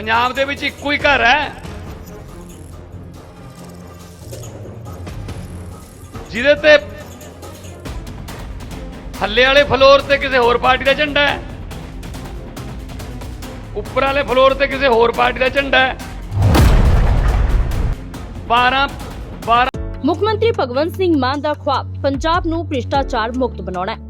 ਪੰਜਾਬ ਦੇ ਵਿੱਚ ਇੱਕੋ ਹੀ ਘਰ ਹੈ। ਜਿਹਦੇ ਤੇ ਥੱਲੇ ਵਾਲੇ ਫਲੋਰ ਤੇ ਕਿਸੇ ਹੋਰ ਪਾਰਟੀ ਦਾ ਝੰਡਾ ਹੈ। ਉੱਪਰ ਵਾਲੇ ਫਲੋਰ ਤੇ ਕਿਸੇ ਹੋਰ ਪਾਰਟੀ ਦਾ ਝੰਡਾ ਹੈ। 12 12 ਮੁੱਖ ਮੰਤਰੀ ਭਗਵੰਤ ਸਿੰਘ ਮਾਨ ਦਾ ਖੁਆਬ, ਪੰਜਾਬ ਨੂੰ ਭ੍ਰਿਸ਼ਟਾਚਾਰ ਮੁਕਤ ਬਣਾਉਣਾ ਹੈ।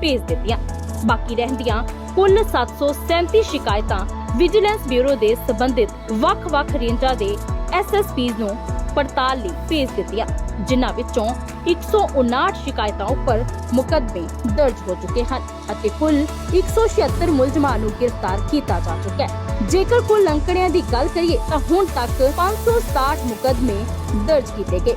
ਭੇਜ ਦਿੱਤੀਆਂ। ਬਾਕੀ ਰਹਿੰਦੀਆਂ ਕੁੱਲ 737 ਸ਼ਿਕਾਇਤਾਂ ਵਿਜੀਲੈਂਸ ਬਿਊਰੋ ਦੇ ਸੰਬੰਧਿਤ ਵੱਖ-ਵੱਖ ਰੇਂਜਾਂ ਦੇ ਐਸਐਸਪੀਜ਼ ਨੂੰ ਪੜਤਾਲ ਲਈ ਭੇਜ ਦਿੱਤੀਆਂ, ਜਿਨ੍ਹਾਂ ਵਿੱਚੋਂ 159 ਸ਼ਿਕਾਇਤਾਂ ਉੱਪਰ ਮੁਕੱਦਮੇ ਦਰਜ ਹੋ ਚੁੱਕੇ ਹਨ ਅਤੇ ਕੁੱਲ 176 ਮੁਲਜ਼ਮਾਂ ਨੂੰ ਗ੍ਰਿਫਤਾਰ ਕੀਤਾ ਜਾ ਚੁੱਕਾ ਹੈ। ਜੇਕਰ ਕੁੱਲ ਅੰਕੜਿਆਂ ਦੀ ਗੱਲ ਕਰੀਏ ਤਾਂ ਹੁਣ ਤੱਕ 567 ਮੁਕੱਦਮੇ ਦਰਜ ਕੀਤੇ ਗਏ।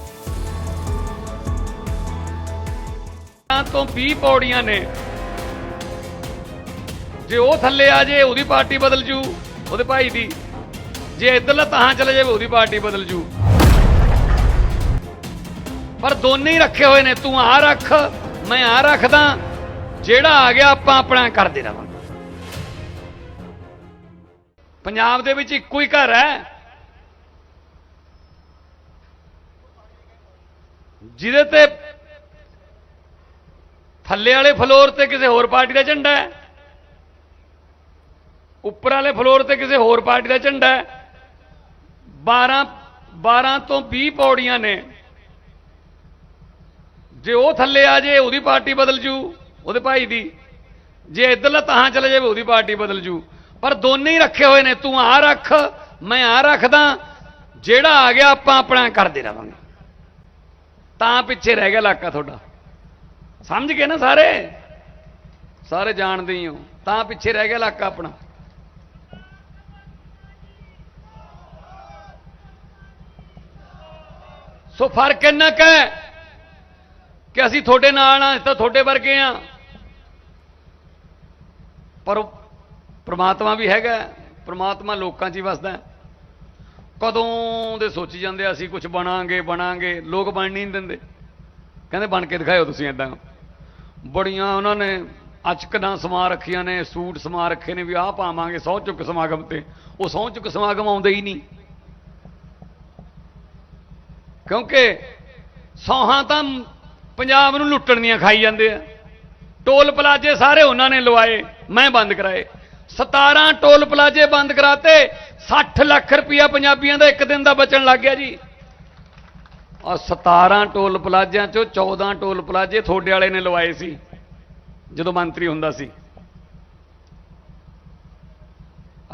ਤੋਂ 20 ਪੌੜੀਆਂ ਨੇ। ਜੇ ਉਹ ਥੱਲੇ ਆ ਜੇ, ਉਹਦੀ ਪਾਰਟੀ ਬਦਲ ਜੂ, ਉਹਦੇ ਭਾਈ ਦੀ। ਜੇ ਇੱਧਰਲਾ ਤਾਂ ਚਲੇ ਜਾਵੇ, ਉਹਦੀ ਪਾਰਟੀ ਬਦਲ ਜੂ। ਪਰ ਦੋਨੇ ਹੀ ਰੱਖੇ ਹੋਏ ਨੇ, ਤੂੰ ਆ ਰੱਖ, ਮੈਂ ਆ ਰੱਖਦਾ, ਜਿਹੜਾ ਆ ਗਿਆ ਆਪਾਂ ਆਪਣਾ ਕਰਦੇ ਰਵਾਂਗੇ ਪੰਜਾਬ ਦੇ ਵਿੱਚ ਇੱਕੋ ਹੀ ਘਰ ਹੈ। ਜਿਹਦੇ ਤੇ ਥੱਲੇ ਵਾਲੇ ਫਲੋਰ ਤੇ ਕਿਸੇ ਹੋਰ ਪਾਰਟੀ ਦਾ ਝੰਡਾ ਹੈ? ਉੱਪਰ ਵਾਲੇ ਫਲੋਰ ਤੇ ਕਿਸੇ ਹੋਰ ਪਾਰਟੀ ਦਾ ਝੰਡਾ ਹੈ? 12 12 ਤੋਂ 20 ਪੌੜੀਆਂ ਨੇ। ਜੇ ਉਹ ਥੱਲੇ ਆ ਜੇ, ਉਹਦੀ ਪਾਰਟੀ ਬਦਲ ਜੂ, ਉਹਦੇ ਭਾਈ ਦੀ। ਜੇ ਇੱਧਰਲਾ ਤਾਂ ਚਲੇ ਜਾਵੇ, ਉਹਦੀ ਪਾਰਟੀ ਬਦਲ ਜੂ। ਪਰ ਦੋਨੇ ਹੀ ਰੱਖੇ ਹੋਏ ਨੇ, ਤੂੰ ਆ ਰੱਖ, ਮੈਂ ਆ ਰੱਖਦਾ। ਜਿਹੜਾ ਆ ਗਿਆ, ਆਪਾਂ ਆਪਣਾ ਕਰਦੇ ਰਵਾਂਗੇ ਤਾਂ ਪਿੱਛੇ ਰਹਿ ਗਿਆ ਇਲਾਕਾ ਤੁਹਾਡਾ। ਸਮਝ ਗਏ ਨਾ ਸਾਰੇ? ਸਾਰੇ ਜਾਣਦੇ ਹੀ ਹੋ। ਤਾਂ ਪਿੱਛੇ ਰਹਿ ਗਿਆ ਇਲਾਕਾ ਆਪਣਾ। ਸੋ ਫ਼ਰਕ ਇੰਨਾ ਕੁ ਹੈ ਕਿ ਅਸੀਂ ਤੁਹਾਡੇ ਨਾਲ ਆ ਤਾਂ ਤੁਹਾਡੇ ਵਰਗੇ ਆ ਪਰ ਪ੍ਰਮਾਤਮਾ ਵੀ ਹੈਗਾ ਪ੍ਰਮਾਤਮਾ ਲੋਕਾਂ 'ਚ ਹੀ ਵਸਦਾ ਕਦੋਂ ਦੇ ਸੋਚੀ ਜਾਂਦੇ ਅਸੀਂ ਕੁਝ ਬਣਾਂਗੇ ਬਣਾਂਗੇ। ਲੋਕ ਬਣ ਨਹੀਂ ਦਿੰਦੇ। ਕਹਿੰਦੇ, ਬਣ ਕੇ ਦਿਖਾਇਓ ਤੁਸੀਂ ਇਦਾਂ ਬੜੀਆਂ ਉਹਨਾਂ ਨੇ ਅਚਕਦਾਂ ਸਮਾ ਰੱਖੀਆਂ ਨੇ, ਸੂਟ ਸਮਾ ਰੱਖੇ ਨੇ ਵੀ ਆਹ ਪਾਵਾਂਗੇ, ਸਹੁੰ ਚੁੱਕ ਸਮਾਗਮ ਤੇ। ਉਹ ਸਹੁੰ ਚੁੱਕ ਸਮਾਗਮ ਆਉਂਦੇ ਹੀ ਨਹੀਂ। ਕਿਉਂਕਿ ਸੌਹਾਂ ਤਾਂ ਪੰਜਾਬ ਨੂੰ ਲੁੱਟਣ ਦੀਆਂ ਖਾਈ ਜਾਂਦੇ ਆ। ਟੋਲ ਪਲਾਜੇ ਸਾਰੇ ਉਹਨਾਂ ਨੇ ਲਵਾਏ, ਮੈਂ ਬੰਦ ਕਰਾਏ। 17 ਟੋਲ ਪਲਾਜੇ ਬੰਦ ਕਰਾਤੇ 60 ਲੱਖ ਰੁਪਇਆ ਪੰਜਾਬੀਆਂ ਦਾ ਇੱਕ ਦਿਨ ਦਾ ਬਚਣ ਲੱਗ ਗਿਆ ਜੀ। ਔਰ 17 ਟੋਲ ਪਲਾਜਿਆਂ ਚੋਂ 14 ਟੋਲ ਪਲਾਜੇ ਥੋੜੇ ਵਾਲੇ ਨੇ ਲਵਾਏ ਸੀ, ਜਦੋਂ ਮੰਤਰੀ ਹੁੰਦਾ ਸੀ।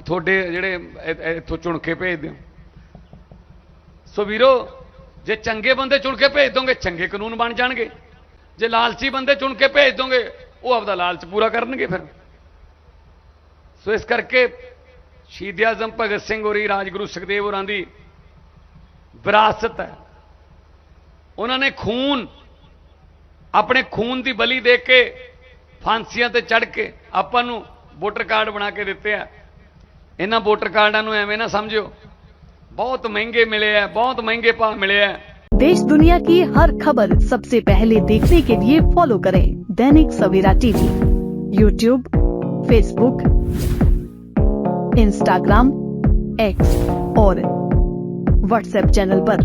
ਤੁਹਾਡੇ ਜਿਹੜੇ ਇੱਥੋਂ ਚੁਣ ਕੇ ਭੇਜਦੇ ਹੋ। ਸੋ ਵੀਰੋ, ਜੇ ਚੰਗੇ ਬੰਦੇ ਚੁਣ ਕੇ ਭੇਜ ਦੋਗੇ, ਚੰਗੇ ਕਾਨੂੰਨ ਬਣ ਜਾਣਗੇ। ਜੇ ਲਾਲਚੀ ਬੰਦੇ ਚੁਣ ਕੇ ਭੇਜ ਦੋਗੇ, ਉਹ ਆਪਦਾ ਲਾਲਚ ਪੂਰਾ ਕਰਨਗੇ ਫਿਰ। ਸੋ ਇਸ ਕਰਕੇ ਸ਼ਹੀਦ ਆਜ਼ਮ ਭਗਤ ਸਿੰਘ ਹੋਰੀ, ਰਾਜਗੁਰੂ ਸੁਖਦੇਵ ਹੋਰਾਂ ਦੀ ਵਿਰਾਸਤ ਹੈ। ਉਹਨਾਂ ਨੇ ਖੂਨ ਆਪਣੇ ਖੂਨ ਦੀ ਬਲੀ ਦੇ ਕੇ ਫਾਂਸੀਆਂ ਤੇ ਚੜ ਕੇ ਆਪਾਂ ਨੂੰ ਵੋਟਰ ਕਾਰਡ ਬਣਾ ਕੇ ਦਿੱਤੇ ਆ ਇਹਨਾਂ ਵੋਟਰ ਕਾਰਡਾਂ ਨੂੰ ਐਵੇਂ ਨਾ ਸਮਝਿਓ ਬਹੁਤ ਮਹਿੰਗੇ ਮਿਲੇ ਆ ਬਹੁਤ ਮਹਿੰਗੇ ਭਾਅ ਮਿਲੇ ਆ देश दुनिया की हर खबर सबसे पहले देखने के लिए फॉलो करें Dainik Savera TV YouTube Facebook Instagram X और व्हाट्सएप चैनल पर।